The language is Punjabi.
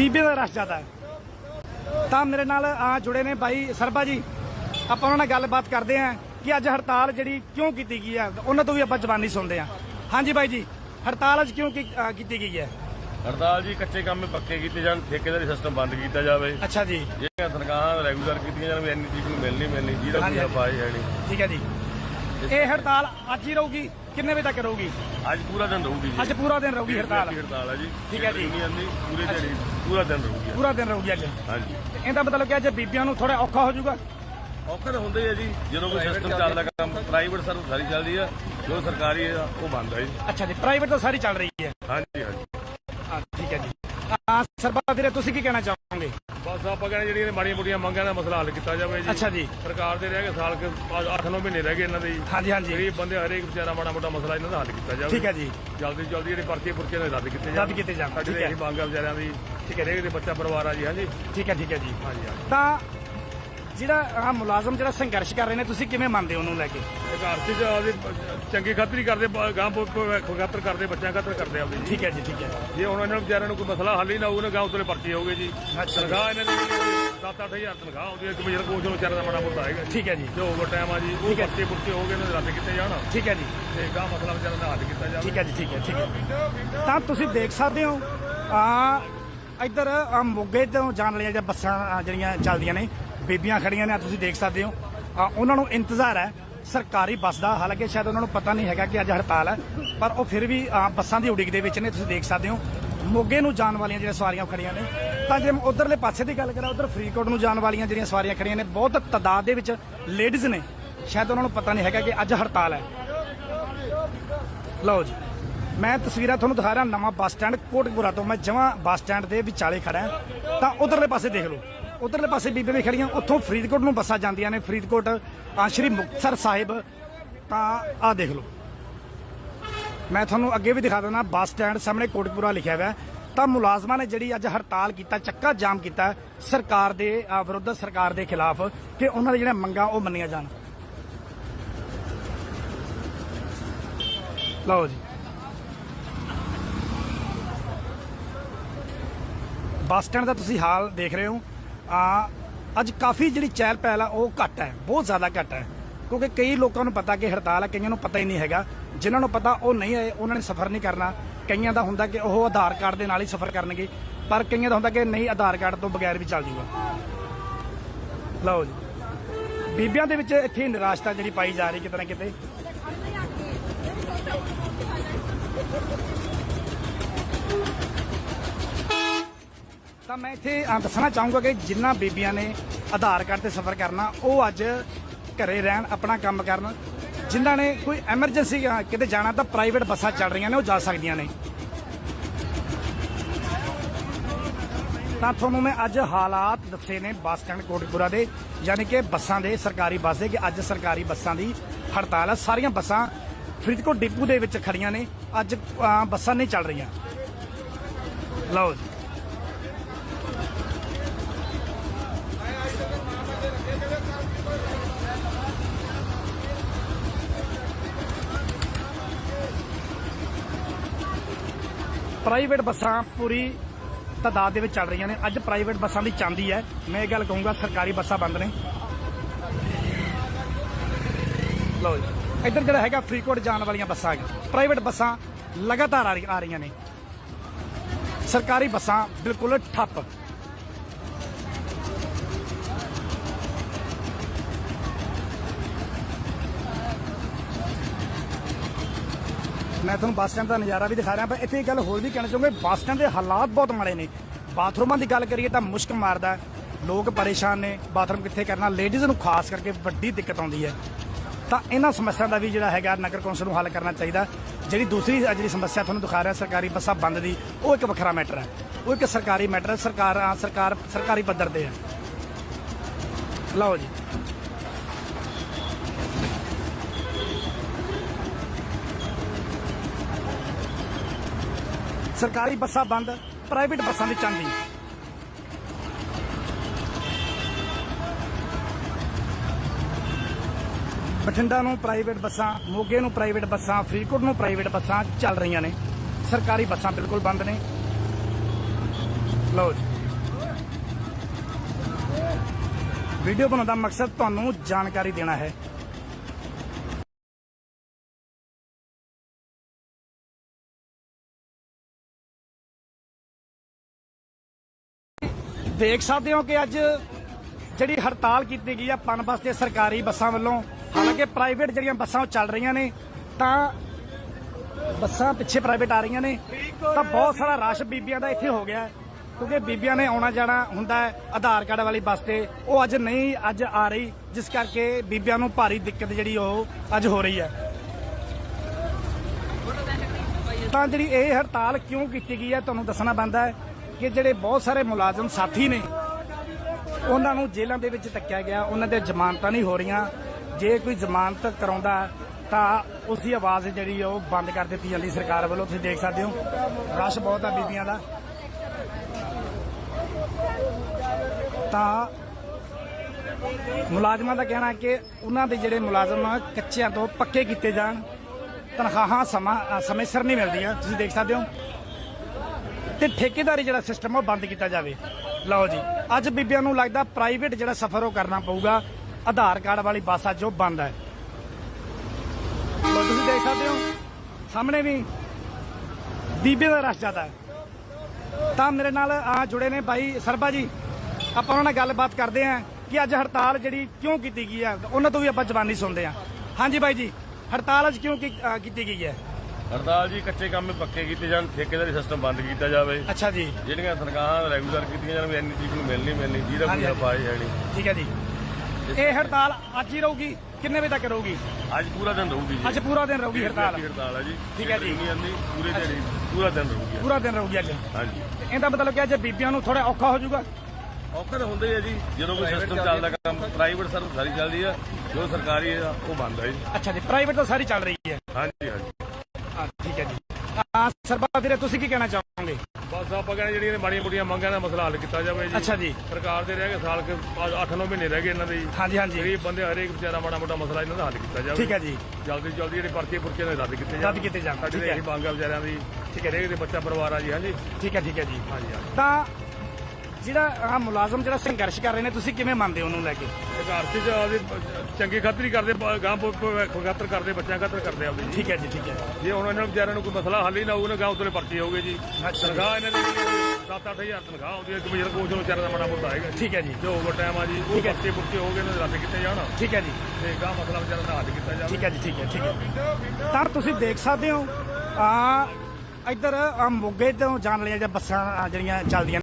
ਬੀਬੀ ਦਾ ਰਸ਼ ਜ਼ਿਆਦਾ ਹੈ। ਤਾਂ ਮੇਰੇ ਨਾਲ ਆ ਜੁੜੇ ਨੇ ਬਾਈ ਸਰਬਾ ਜੀ। ਆਪਾਂ ਉਹਨਾਂ ਨਾਲ ਗੱਲਬਾਤ ਕਰਦੇ ਆਂ ਕਿ ਅੱਜ ਹੜਤਾਲ ਜਿਹੜੀ ਕਿਉਂ ਕੀਤੀ ਗਈ ਹੈ ਉਹਨਾਂ ਤੋਂ ਵੀ ਆਪਾਂ ਜ਼ਬਾਨੀ ਸੁਣਦੇ ਆਂ ਹਾਂਜੀ ਬਾਈ ਜੀ ਹੜਤਾਲ ਅੱਜ ਕਿਉਂ ਕੀਤੀ ਗਈ ਹੈ? ਹੜਤਾਲ ਜੀ ਕੱਚੇ ਕੰਮ ਪੱਕੇ ਕੀਤੇ ਜਾਣ ਠੇਕੇਦਾਰੀ ਸਿਸਟਮ ਬੰਦ ਕੀਤਾ ਜਾਵੇ। ਅੱਛਾ ਜੀ। ਜਿਹੜੀਆਂ ਤਨਖਾਹਾਂ ਰੈਗੂਲਰ ਕੀਤੀਆਂ ਜਾਣ ਵੀ ਇੰਨੀ ਚੀਜ਼ ਨੂੰ ਮਿਲਣੀ ਮਿਲਣੀ ਜਿਹਦਾ ਕੋਈ। ਪਾਈ ਹੈ ਨਹੀਂ ਠੀਕ ਹੈ ਜੀ। ਇਹ ਹੜਤਾਲ ਅੱਜ ਹੀ ਰਹੂਗੀ? ਕਿੰਨੇ ਵਜੇ ਤੱਕ ਰਹੂਗੀ? ਅੱਜ ਪੂਰਾ ਦਿਨ ਰਹੂਗੀ ਜੀ। ਅੱਜ ਪੂਰਾ ਦਿਨ ਰਹੂਗੀ ਹੜਤਾਲ? ਹੜਤਾਲ ਹੈ ਜੀ। ਠੀਕ ਹੈ ਜੀ। ਯੂਨੀਅਨ ਦੀ ਪੂਰੇ ਦਿਹਾੜੀ ਪੂਰਾ ਦਿਨ ਰਹੂਗੀ ਪੂਰਾ ਦਿਨ ਰਹੂਗੀ ਅੱਜ? ਹਾਂਜੀ। ਇਹਦਾ ਮਤਲਬ ਕਿ ਅੱਜ ਬੀਬੀਆਂ ਨੂੰ ਥੋੜਾ ਔਖਾ ਹੋ ਜਾਊਗਾ? ਔਖਾ ਤਾਂ ਹੁੰਦਾ ਹੀ ਹੈ ਜੀ। ਜਦੋਂ ਕੋਈ ਸਿਸਟਮ ਚੱਲਦਾ ਕੰਮ ਪ੍ਰਾਈਵੇਟ ਸਰਵਿਸ ਸਾਰੀ ਚੱਲਦੀ ਆ। ਜੋ ਸਰਕਾਰੀ ਆ ਉਹ ਬੰਦ ਹੈ ਜੀ। ਅੱਛਾ ਜੀ ਪ੍ਰਾਈਵੇਟ ਤਾਂ ਸਾਰੀ ਚੱਲ ਰਹੀ ਹੈ। ਹਾਂਜੀ ਹਾਂਜੀ। ਹਾਂ ਠੀਕ ਹੈ ਜੀ ਹਾਂ ਸਰਬਾ ਵੀਰੇ ਤੁਸੀਂ ਕੀ ਕਹਿਣਾ ਚਾਹੋਗੇ? ਬਸ ਆਪਾਂ ਕਹਿੰਦੇ ਜਿਹੜੀਆਂ ਇਹ ਮਾੜੀਆਂ ਮੋਟੀਆਂ ਮੰਗਾਂ ਦਾ ਮਸਲਾ ਹੱਲ ਕੀਤਾ ਜਾਵੇ ਜੀ। ਅੱਛਾ ਜੀ। ਸਰਕਾਰ ਦੇ ਰਹਿ ਗਏ ਸਾਲ ਕੇ 8-9 ਮਹੀਨੇ ਰਹਿ ਗਏ ਇਹਨਾਂ ਦੇ ਜੀ। ਹਾਂਜੀ ਹਾਂਜੀ। ਗਰੀਬ ਬੰਦੇ ਹਰੇਕ ਵਿਚਾਰਾ ਮਾੜਾ ਮੋਟਾ ਮਸਲਾ ਇਹਨਾਂ ਦਾ ਹੱਲ ਕੀਤਾ ਜਾਵੇ। ਠੀਕ ਹੈ ਜੀ। ਜਲਦੀ ਜਲਦੀ ਜਿਹੜੇ ਪਰਚੇ ਪੁਰਚੇ ਨੇ ਰੱਦ ਕੀਤੇ ਜਾਣ। ਰੱਦ ਕੀਤੇ ਜਾਣ, ਸਾਡੇ। ਇਹੀ ਮੰਗ ਆ ਵਿਚਾਰਿਆਂ ਦੀ। ਠੀਕ ਹੈ। ਹਰੇਕ ਦੇ ਬੱਚਾ ਪਰਿਵਾਰ ਆ ਜੀ ਹਾਂਜੀ। ਠੀਕ ਹੈ ਠੀਕ ਹੈ ਜੀ। ਹਾਂਜੀ। ਤਾਂ ਜਿਹੜਾ ਆ ਮੁਲਾਜ਼ਮ ਜਿਹੜਾ ਸੰਘਰਸ਼ ਕਰ ਰਹੇ ਨੇ ਤੁਸੀਂ ਕਿਵੇਂ ਮੰਨਦੇ ਹੋ ਉਹਨੂੰ ਲੈ ਕੇ? ਘਰ 'ਚ ਆਪਦੀ ਚੰਗੀ ਖਾਤਰੀ ਕਰਦੇ ਗਾਂ ਖਾਤਰ ਕਰਦੇ ਬੱਚਿਆਂ ਖਾਤਰ ਕਰਦੇ ਆਪਦੀ ਜੀ। ਠੀਕ ਹੈ ਜੀ ਠੀਕ ਹੈ। ਜੇ ਹੁਣ ਇਹਨਾਂ ਵਿਚਾਰਿਆਂ ਨੂੰ ਕੋਈ ਮਸਲਾ ਹੱਲ ਹੀ ਨਾ ਹੋਊ ਨਾ ਗਾਂ ਉਤਲੇ ਪਰਚੇ ਹੋਗੇ ਜੀ। ਅੱਛਾ। ਤਨਖਾਹ ਇਹਨਾਂ ਦੀ 7-8000 ਤਨਖਾਹ ਆਉਂਦੀ ਹੈ ਕਮਿਸ਼ਨ ਕੋਚ ਨੂੰ ਵਿਚਾਰਾ ਦਾ ਮਾੜਾ ਮੋਟਾ ਆਏਗਾ ਜੀ। ਠੀਕ ਹੈ ਜੀ। ਜੋ ਓਵਰ ਟਾਈਮ ਆ ਜੀ ਉਹ ਠੀਕ ਹੈ। ਪਰਚੇ ਪੁਰਚੇ ਹੋਗੇ ਇਹਨਾਂ ਦੇ ਰੱਦ ਕੀਤੇ ਜਾਣ। ਠੀਕ ਹੈ ਜੀ। ਤੇ ਗਾਂ ਮਸਲਾ ਵਿਚਾਰਿਆਂ ਦਾ ਹੱਲ ਕੀਤਾ ਜਾਵੇ। ਠੀਕ ਹੈ ਜੀ ਠੀਕ ਹੈ ਠੀਕ ਹੈ। ਤਾਂ ਤੁਸੀਂ ਦੇਖ ਸਕਦੇ ਹੋ ਆ ਇੱਧਰ ਆ ਮੋਗੇ ਤੋਂ ਜਾਣ ਵਾਲੀਆਂ ਜਾਂ ਬੱਸਾਂ ਆ, ਜਿਹੜੀਆਂ ਚੱਲਦੀਆਂ ਨੇ ਬੀਬੀਆਂ ਖੜੀਆਂ ਨੇ ਤੁਸੀਂ ਦੇਖ ਸਕਦੇ ਹੋ। ਉਹਨਾਂ ਨੂੰ ਇੰਤਜ਼ਾਰ ਹੈ, ਸਰਕਾਰੀ ਬੱਸ ਦਾ। ਹਾਲਾਂਕਿ ਸ਼ਾਇਦ ਉਹਨਾਂ ਨੂੰ ਪਤਾ ਨਹੀਂ ਹੈਗਾ ਕਿ ਅੱਜ ਹੜਤਾਲ ਹੈ, ਪਰ ਉਹ ਫਿਰ ਵੀ ਬੱਸਾਂ ਦੀ ਉਡੀਕ ਦੇ ਵਿੱਚ ਨੇ, ਤੁਸੀਂ ਦੇਖ ਸਕਦੇ ਹੋ। ਮੋਗੇ ਨੂੰ ਜਾਣ ਵਾਲੀਆਂ ਜਿਹੜੀਆਂ ਸਵਾਰੀਆਂ ਖੜੀਆਂ ਨੇ, ਤਾਂ ਜੇ ਮੈਂ ਉਧਰਲੇ ਪਾਸੇ ਦੀ ਗੱਲ ਕਰਾਂ, ਉਧਰ ਫਰੀਦਕੋਟ ਨੂੰ ਜਾਣ ਵਾਲੀਆਂ ਜਿਹੜੀਆਂ ਸਵਾਰੀਆਂ ਖੜੀਆਂ ਨੇ, ਬਹੁਤ ਤਾਦਾਦ ਦੇ ਵਿੱਚ ਲੇਡੀਜ਼ ਨੇ। ਸ਼ਾਇਦ ਉਹਨਾਂ ਨੂੰ ਪਤਾ ਨਹੀਂ ਹੈਗਾ ਕਿ ਅੱਜ ਹੜਤਾਲ ਹੈ। ਲਓ ਜੀ, ਮੈਂ ਤਸਵੀਰਾਂ ਤੁਹਾਨੂੰ ਦਿਖਾ ਰਿਹਾ, ਨਵਾਂ ਬੱਸ ਸਟੈਂਡ ਕੋਟਕਪੂਰਾ ਤੋਂ। ਮੈਂ ਜਮਾਂ ਬੱਸ ਸਟੈਂਡ ਦੇ ਵਿਚਾਲੇ ਖੜਾ ਤਾਂ ਉਧਰਲੇ ਪਾਸੇ ਦੇਖ ਲਓ। ਉਧਰਲੇ ਪਾਸੇ ਬੀਬੇ ਵੀ ਖੜੀਆਂ। ਉੱਥੋਂ ਫਰੀਦਕੋਟ ਨੂੰ ਬੱਸਾਂ ਜਾਂਦੀਆਂ ਨੇ। ਫਰੀਦਕੋਟ ਆ ਸ਼੍ਰੀ ਮੁਕਤਸਰ ਸਾਹਿਬ, ਤਾਂ ਆਹ ਦੇਖ ਲਓ। ਮੈਂ ਤੁਹਾਨੂੰ ਅੱਗੇ ਵੀ ਦਿਖਾ ਦਿੰਦਾ, ਬੱਸ ਸਟੈਂਡ ਸਾਹਮਣੇ ਕੋਟਕਪੂਰਾ ਲਿਖਿਆ ਹੋਇਆ ਤਾਂ ਮੁਲਾਜ਼ਮਾਂ ਨੇ ਜਿਹੜੀ ਅੱਜ ਹੜਤਾਲ ਕੀਤਾ, ਚੱਕਾ ਜਾਮ ਕੀਤਾ, ਸਰਕਾਰ ਦੇ ਵਿਰੁੱਧ ਸਰਕਾਰ ਦੇ ਖਿਲਾਫ ਕਿ ਉਹਨਾਂ ਦੀ ਜਿਹੜੀਆਂ ਮੰਗਾਂ ਉਹ ਮੰਨੀਆਂ ਜਾਣ। ਲਓ ਜੀ। ਬੱਸ ਸਟੈਂਡ ਦਾ ਤੁਸੀਂ ਹਾਲ ਦੇਖ ਰਹੇ ਹੋ। ਆ, ਅੱਜ ਕਾਫੀ ਜਿਹੜੀ ਚਹਿਲ ਪਹਿਲ ਆ, ਉਹ ਘੱਟ ਹੈ, ਬਹੁਤ ਜ਼ਿਆਦਾ ਘੱਟ ਹੈ। ਕਿਉਂਕਿ ਕਈ ਲੋਕਾਂ ਨੂੰ ਪਤਾ ਕਿ ਹੜਤਾਲ ਹੈ ਕਈਆਂ ਨੂੰ ਪਤਾ ਹੀ ਨਹੀਂ ਹੈਗਾ। ਜਿਨ੍ਹਾਂ ਨੂੰ ਪਤਾ, ਉਹ ਨਹੀਂ ਆਏ, ਉਹਨਾਂ ਨੇ ਸਫ਼ਰ ਨਹੀਂ ਕਰਨਾ। ਕਈਆਂ ਦਾ ਹੁੰਦਾ ਕਿ ਉਹ ਆਧਾਰ ਕਾਰਡ ਦੇ ਨਾਲ ਹੀ ਸਫ਼ਰ ਕਰਨਗੇ, ਪਰ ਕਈਆਂ ਦਾ ਹੁੰਦਾ ਕਿ ਨਹੀਂ, ਆਧਾਰ ਕਾਰਡ ਤੋਂ ਬਗੈਰ ਵੀ ਚੱਲ ਜੂਗਾ। ਲਓ ਜੀ। ਬੀਬੀਆਂ ਦੇ ਵਿੱਚ ਇੱਥੇ ਨਿਰਾਸ਼ਤਾ ਜਿਹੜੀ ਪਾਈ ਜਾ ਰਹੀ ਕਿਤੇ ਨਾ ਕਿਤੇ। ਤਾਂ ਮੈਂ ਇੱਥੇ ਅ, ਦੱਸਣਾ ਚਾਹੂੰਗਾ ਕਿ ਜਿਨ੍ਹਾਂ ਬੀਬੀਆਂ ਨੇ ਆਧਾਰ ਕਾਰਡ ਤੇ ਸਫ਼ਰ ਕਰਨਾ ਉਹ ਅੱਜ ਘਰੇ ਰਹਿਣ ਆਪਣਾ ਕੰਮ ਕਰਨ। ਜਿਨ੍ਹਾਂ ਨੇ ਕੋਈ ਐਮਰਜੈਂਸੀ ਕਿਤੇ ਜਾਣਾ ਤਾਂ ਪ੍ਰਾਈਵੇਟ ਬੱਸਾਂ ਚੱਲ ਰਹੀਆਂ ਨੇ ਉਹ ਜਾ ਸਕਦੀਆਂ ਨੇ। ਤਾਂ ਤੁਹਾਨੂੰ ਮੈਂ ਅੱਜ ਹਾਲਾਤ ਦੱਸੇ ਨੇ ਬੱਸ ਸਟੈਂਡ ਕੋਟਕਪੂਰਾ ਦੇ ਯਾਨੀ ਕਿ ਬੱਸਾਂ ਦੇ ਸਰਕਾਰੀ ਬੱਸ ਦੇ ਕਿ ਅੱਜ ਸਰਕਾਰੀ ਬੱਸਾਂ ਦੀ ਹੜਤਾਲ ਹੈ ਸਾਰੀਆਂ ਬੱਸਾਂ ਫਰੀਦਕੋਟ ਡਿਪੂ ਦੇ ਵਿੱਚ ਖੜੀਆਂ ਨੇ। ਅੱਜ ਅ, ਬੱਸਾਂ ਨਹੀਂ ਚੱਲ ਰਹੀਆਂ। ਲਓ ਜੀ। ਪ੍ਰਾਈਵੇਟ ਬੱਸਾਂ ਪੂਰੀ ਤਾਦਾਦ ਦੇ ਵਿੱਚ ਚੱਲ ਰਹੀਆਂ ਨੇ। ਅੱਜ ਪ੍ਰਾਈਵੇਟ ਬੱਸਾਂ ਦੀ ਚਾਂਦੀ ਹੈ। ਮੈਂ ਇਹ ਗੱਲ ਕਹੂੰਗਾ, ਸਰਕਾਰੀ ਬੱਸਾਂ ਬੰਦ ਨੇ। ਲਓ ਜੀ। ਇੱਧਰ ਜਿਹੜਾ ਹੈਗਾ ਫਰੀਦਕੋਟ ਜਾਣ ਵਾਲੀਆਂ ਬੱਸਾਂ ਹੈਗੀਆਂ। ਪ੍ਰਾਈਵੇਟ ਬੱਸਾਂ ਲਗਾਤਾਰ ਆ ਰਹੀ- ਆ ਰਹੀਆਂ ਨੇ। ਸਰਕਾਰੀ ਬੱਸਾਂ ਬਿਲਕੁਲ ਠੱਪ। ਮੈਂ ਤੁਹਾਨੂੰ ਬੱਸ ਸਟੈਂਡ ਦਾ ਨਜ਼ਾਰਾ ਵੀ ਦਿਖਾ ਰਿਹਾ, ਪਰ ਇੱਥੇ ਇੱਕ ਗੱਲ ਹੋਰ ਵੀ ਕਹਿਣਾ ਚਾਹੂੰਗਾ, ਬੱਸ ਸਟੈਂਡ ਦੇ ਹਾਲਾਤ ਬਹੁਤ ਮਾੜੇ ਨੇ। ਬਾਥਰੂਮਾਂ ਦੀ ਗੱਲ ਕਰੀਏ ਤਾਂ ਮੁਸ਼ਕ ਮਾਰਦਾ ਲੋਕ ਪਰੇਸ਼ਾਨ ਨੇ, ਬਾਥਰੂਮ ਕਿੱਥੇ ਕਰਨਾ? ਲੇਡੀਜ਼ ਨੂੰ ਖਾਸ ਕਰਕੇ ਵੱਡੀ ਦਿੱਕਤ ਆਉਂਦੀ ਹੈ। ਤਾਂ ਇਹਨਾਂ ਸਮੱਸਿਆ ਦਾ ਵੀ ਜਿਹੜਾ ਹੈਗਾ ਨਗਰ ਕੌਂਸਲ ਨੂੰ ਹੱਲ ਕਰਨਾ ਚਾਹੀਦਾ। ਜਿਹੜੀ ਦੂਸਰੀ ਜਿਹੜੀ ਸਮੱਸਿਆ ਤੁਹਾਨੂੰ ਦਿਖਾ ਰਿਹਾ ਸਰਕਾਰੀ ਬੱਸਾਂ ਬੰਦ ਦੀ, ਉਹ ਇੱਕ ਵੱਖਰਾ ਮੈਟਰ ਹੈ। ਉਹ ਇੱਕ ਸਰਕਾਰੀ ਮੈਟਰ ਹੈ। ਸਰਕਾਰ ਸਰਕਾਰ, ਸਰਕਾਰੀ ਪੱਧਰ ਤੇ ਹੈ। ਲਓ ਜੀ। ਸਰਕਾਰੀ ਬੱਸਾਂ ਬੰਦ, ਪ੍ਰਾਈਵੇਟ ਬੱਸਾਂ ਦੀ ਚਾਂਦੀ ਬਠਿੰਡਾ ਨੂੰ ਪ੍ਰਾਈਵੇਟ ਬੱਸਾਂ, ਮੋਗੇ ਨੂੰ ਪ੍ਰਾਈਵੇਟ ਬੱਸਾਂ, ਫਰੀਦਕੋਟ ਨੂੰ ਪ੍ਰਾਈਵੇਟ ਬੱਸਾਂ ਚੱਲ ਰਹੀਆਂ ਨੇ। ਸਰਕਾਰੀ ਬੱਸਾਂ ਬਿਲਕੁਲ ਬੰਦ ਨੇ। ਲਓ ਜੀ। ਵੀਡੀਓ ਬਣਾਉਣ ਦਾ ਮਕਸਦ ਤੁਹਾਨੂੰ ਜਾਣਕਾਰੀ ਦੇਣਾ ਹੈ। ਦੇਖ ਸਕਦੇ ਹੋ ਕਿ ਅੱਜ ਜਿਹੜੀ ਹੜਤਾਲ ਕੀਤੀ ਗਈ ਆ, ਪਨ ਬੱਸ ਤੇ ਸਰਕਾਰੀ ਬੱਸਾਂ ਵੱਲੋਂ, ਹਾਲਾਂਕਿ ਪ੍ਰਾਈਵੇਟ ਜਿਹੜੀਆਂ ਬੱਸਾਂ ਉਹ ਚੱਲ ਰਹੀਆਂ ਨੇ, ਤਾਂ ਬੱਸਾਂ ਪਿੱਛੇ ਪ੍ਰਾਈਵੇਟ ਆ ਰਹੀਆਂ ਨੇ, ਤਾਂ ਬਹੁਤ ਸਾਰਾ ਰਸ਼ ਬੀਬੀਆਂ ਦਾ ਇੱਥੇ ਹੋ ਗਿਆ ਕਿਉਂਕਿ ਬੀਬੀਆਂ ਨੇ ਆਉਣਾ ਜਾਣਾ ਹੁੰਦਾ ਹੈ ਆਧਾਰ ਕਾਰਡ ਵਾਲੀ ਬੱਸ ਤੇ, ਉਹ ਅੱਜ ਨਹੀਂ ਅੱਜ ਆ ਰਹੀ, ਜਿਸ ਕਰਕੇ ਬੀਬੀਆਂ ਨੂੰ ਭਾਰੀ ਦਿੱਕਤ ਜਿਹੜੀ ਉਹ ਅੱਜ ਹੋ ਰਹੀ ਹੈ। ਤਾਂ ਜਿਹੜੀ ਇਹ ਹੜਤਾਲ ਕਿਉਂ ਕੀਤੀ ਗਈ ਹੈ, ਤੁਹਾਨੂੰ ਦੱਸਣਾ ਬੰਦਾ ਹੈ ਕਿ ਜਿਹੜੇ ਬਹੁਤ ਸਾਰੇ ਮੁਲਾਜ਼ਮ ਸਾਥੀ ਨੇ, ਉਹਨਾਂ ਨੂੰ ਜੇਲ੍ਹਾਂ ਦੇ ਵਿੱਚ ਧੱਕਿਆ ਗਿਆ, ਉਹਨਾਂ ਦੇ ਜ਼ਮਾਨਤਾਂ ਨਹੀਂ ਹੋ ਰਹੀਆਂ। ਜੇ ਕੋਈ ਜ਼ਮਾਨਤ ਕਰਾਉਂਦਾ, ਤਾਂ ਉਸ ਦੀ ਆਵਾਜ਼ ਜਿਹੜੀ ਉਹ ਬੰਦ ਕਰ ਦਿੱਤੀ ਜਾਂਦੀ ਸਰਕਾਰ ਵੱਲੋਂ। ਤੁਸੀਂ ਦੇਖ ਸਕਦੇ ਹੋ, ਰਸ਼ ਬਹੁਤ ਆ ਬੀਬੀਆਂ ਦਾ। ਤਾਂ ਮੁਲਾਜ਼ਮਾਂ ਦਾ ਕਹਿਣਾ ਕਿ ਉਹਨਾਂ ਦੇ ਜਿਹੜੇ ਮੁਲਾਜ਼ਮ ਕੱਚਿਆਂ ਤੋਂ ਪੱਕੇ ਕੀਤੇ ਜਾਣ। ਤਨਖਾਹਾਂ ਸਮਾਂ ਸਮੇਂ ਸਿਰ ਨਹੀਂ ਮਿਲਦੀਆਂ। ਤੁਸੀਂ ਦੇਖ ਸਕਦੇ ਹੋ ਤੇ ਠੇਕੇਦਾਰੀ ਜਿਹੜਾ ਸਿਸਟਮ ਉਹ ਬੰਦ ਕੀਤਾ ਜਾਵੇ। ਲਓ ਜੀ, ਅੱਜ ਬੀਬੀਆਂ ਨੂੰ ਲੱਗਦਾ ਪ੍ਰਾਈਵੇਟ ਜਿਹੜਾ ਸਫ਼ਰ ਉਹ ਕਰਨਾ ਪਊਗਾ। ਆਧਾਰ ਕਾਰਡ ਵਾਲੀ ਬੱਸ ਅੱਜ ਉਹ ਬੰਦ ਹੈ। ਲਓ, ਤੁਸੀਂ ਦੇਖ ਸਕਦੇ ਹੋ, ਸਾਹਮਣੇ ਵੀ ਬੀਬੀਆਂ ਦਾ ਰਸ਼ ਜ਼ਿਆਦਾ ਹੈ। ਤਾਂ ਮੇਰੇ ਨਾਲ ਆ ਜੁੜੇ ਨੇ ਬਾਈ ਸਰਬਾ ਜੀ। ਆਪਾਂ ਉਹਨਾਂ ਨਾਲ ਗੱਲਬਾਤ ਕਰਦੇ ਆਂ ਕਿ ਅੱਜ ਹੜਤਾਲ ਜਿਹੜੀ ਕਿਉਂ ਕੀਤੀ ਗਈ ਹੈ, ਉਹਨਾਂ ਤੋਂ ਵੀ ਆਪਾਂ ਜਵਾਨੀ ਸੁਣਦੇ ਆਂ ਹਾਂਜੀ ਬਾਈ ਜੀ, ਹੜਤਾਲ ਅੱਜ ਕਿਉਂ ਕੀਤੀ ਗਈ ਹੈ? ਹੜਤਾਲ ਜੀ ਕੱਚੇ ਕੰਮ ਪੱਕੇ ਕੀਤੇ ਜਾਣ ਠੇਕੇਦਾਰੀ ਸਿਸਟਮ ਬੰਦ ਕੀਤਾ ਜਾਵੇ। ਅੱਛਾ ਜੀ। ਜਿਹੜੀਆਂ ਤਨਖਾਹਾਂ ਰੈਗੂਲਰ ਕੀਤੀਆਂ ਜਾਣ ਵੀ ਇੰਨੀ ਤਰੀਕ ਨੂੰ ਮਿਲਣੀ ਮਿਲਣੀ ਜਿਹਦਾ ਕੋਈ ਹੈ ਨਹੀਂ। ਠੀਕ ਹੈ ਜੀ। ਇਹ ਹੜਤਾਲ ਅੱਜ ਹੀ ਰਹੂਗੀ? ਕਿੰਨੇ ਵਜੇ ਤੱਕ ਰਹੂਗੀ? ਅੱਜ ਪੂਰਾ ਦਿਨ ਰਹੂਗੀ ਜੀ। ਅੱਜ ਪੂਰਾ ਦਿਨ ਰਹੂਗੀ ਹੜਤਾਲ? ਹੜਤਾਲ ਹੈ ਜੀ। ਠੀਕ ਹੈ ਜੀ। ਪੂਰੇ ਦਿਨ ਪੂਰਾ ਦਿਨ ਰਹੂਗੀ ਪੂਰਾ ਦਿਨ ਰਹੂਗੀ ਅੱਜ? ਹਾਂਜੀ। ਇਹਦਾ ਮਤਲਬ ਕਿ ਅੱਜ ਬੀਬੀਆਂ ਨੂੰ ਥੋੜਾ ਔਖਾ ਹੋ ਜਾਊਗਾ? ਔਖਾ ਤਾਂ ਹੁੰਦਾ ਹੀ ਹੈ ਜੀ। ਜਦੋਂ ਕੋਈ ਸਿਸਟਮ ਚੱਲਦਾ ਕੰਮ ਪ੍ਰਾਈਵੇਟ ਸਰਵਿਸ ਸਾਰੀ ਚੱਲਦੀ ਆ। ਜੋ ਸਰਕਾਰੀ ਆ ਉਹ ਬੰਦ ਹੈ ਜੀ। ਅੱਛਾ ਜੀ ਪ੍ਰਾਈਵੇਟ ਤਾਂ ਸਾਰੀ ਚੱਲ ਰਹੀ ਹੈ। ਹਾਂਜੀ ਹਾਂਜੀ। ਹਾਂ ਠੀਕ ਹੈ ਜੀ ਹਾਂ ਸਰਬਾ ਵੀਰੇ ਤੁਸੀਂ ਕੀ ਕਹਿਣਾ ਚਾਹੋਗੇ ਬਸ ਆਪਾਂ ਕਹਿੰਦੇ ਜਿਹੜੀਆਂ ਮਾੜੀਆਂ ਮੋਟੀਆਂ ਮੰਗਾਂ ਦਾ ਮਸਲਾ ਹੱਲ ਕੀਤਾ ਜਾਵੇ ਜੀ। ਅੱਛਾ ਜੀ। ਸਰਕਾਰ ਦੇ ਰਹਿ ਗਏ ਸਾਲ ਕੇ 8-9 ਮਹੀਨੇ ਰਹਿ ਗਏ ਇਹਨਾਂ ਦੇ ਜੀ। ਹਾਂਜੀ ਹਾਂਜੀ। ਗਰੀਬ ਬੰਦੇ ਹਰੇਕ ਵਿਚਾਰਾ ਮਾੜਾ ਮੋਟਾ ਮਸਲਾ ਇਹਨਾਂ ਦਾ ਹੱਲ ਕੀਤਾ ਜਾਵੇ। ਠੀਕ ਹੈ ਜੀ। ਜਲਦੀ ਜਲਦੀ ਜਿਹੜੇ ਪਰਚੇ ਪੁਰਚੇ ਨੇ ਰੱਦ ਕੀਤੇ ਰੱਦ ਕੀਤੇ ਜਾਣ। ਸਾਡੀ ਇਹੀ ਮੰਗ ਆ ਵਿਚਾਰਿਆਂ ਦੀ। ਠੀਕ ਹੈ ਹਰੇਕ ਦੇ ਬੱਚਾ ਪਰਿਵਾਰ ਆ ਜੀ ਹਾਂਜੀ। ਠੀਕ ਹੈ ਠੀਕ ਹੈ ਜੀ। ਹਾਂਜੀ। ਤਾਂ ਜਿਹੜਾ ਆ ਮੁਲਾਜ਼ਮ ਜਿਹੜਾ ਸੰਘਰਸ਼ ਕਰ ਰਹੇ ਨੇ ਤੁਸੀਂ ਕਿਵੇਂ ਮੰਨਦੇ ਹੋ ਉਹਨੂੰ ਲੈ ਕੇ? ਘਰ 'ਚ ਜਾ ਆਪਦੀ ਚੰਗੀ ਖਾਤਰੀ ਕਰਦੇ ਗਾਂ ਖਾਤਰ ਕਰਦੇ ਬੱਚਿਆਂ ਖਾਤਰ ਕਰਦੇ ਆਪਦੀ। ਜੀ ਠੀਕ ਹੈ ਜੀ ਠੀਕ ਹੈ। ਜੇ ਹੁਣ ਇਹਨਾਂ ਵਿਚਾਰਿਆਂ ਨੂੰ ਕੋਈ ਮਸਲਾ ਹੱਲ ਹੀ ਨਾ ਹੋਊਗਾ ਗਾਂ ਉਤਲੇ ਪਰਚੇ ਹੋਊਗੇ ਜੀ। ਅੱਛਾ ਜੀ। ਤਨਖਾਹ ਇਹਨਾਂ ਦੀ 7-8000 ਤਨਖਾਹ ਆਉਂਦੀ ਹੈ ਕਮਿਸ਼ਨ ਕੋਚ ਨੂੰ ਵਿਚਾਰਾ ਦਾ ਮਾੜਾ ਮੋਟਾ ਆਏਗਾ ਜੀ। ਠੀਕ ਹੈ ਜੀ। ਜੋ ਓਵਰ ਟਾਈਮ ਆ ਜੀ ਉਹ ਠੀਕ ਹੈ। ਪਰਚੇ ਪੁਰਚੇ ਹੋ ਗਏ ਇਹਨਾਂ ਦੇ ਰੱਦ ਕੀਤੇ ਜਾਣ। ਠੀਕ ਹੈ ਜੀ। ਤੇ ਗਾਂ ਮਸਲਾ ਵਿਚਾਰਾ ਦਾ ਹੱਲ ਕੀਤਾ ਜਾਵੇ। ਠੀਕ ਹੈ ਜੀ ਠੀਕ ਹੈ ਠੀਕ ਹੈ। ਤਾਂ ਤੁਸੀਂ ਦੇਖ ਸਕਦੇ ਹੋ ਆ ਇੱਧਰ ਆ ਮੋਗੇ ਤੋਂ ਜਾਣ ਵਾਲੀਆਂ ਜਿਹੜੀਆਂ ਬੱਸਾਂ ਆ, ਜਿਹੜੀਆਂ ਚੱਲਦੀਆਂ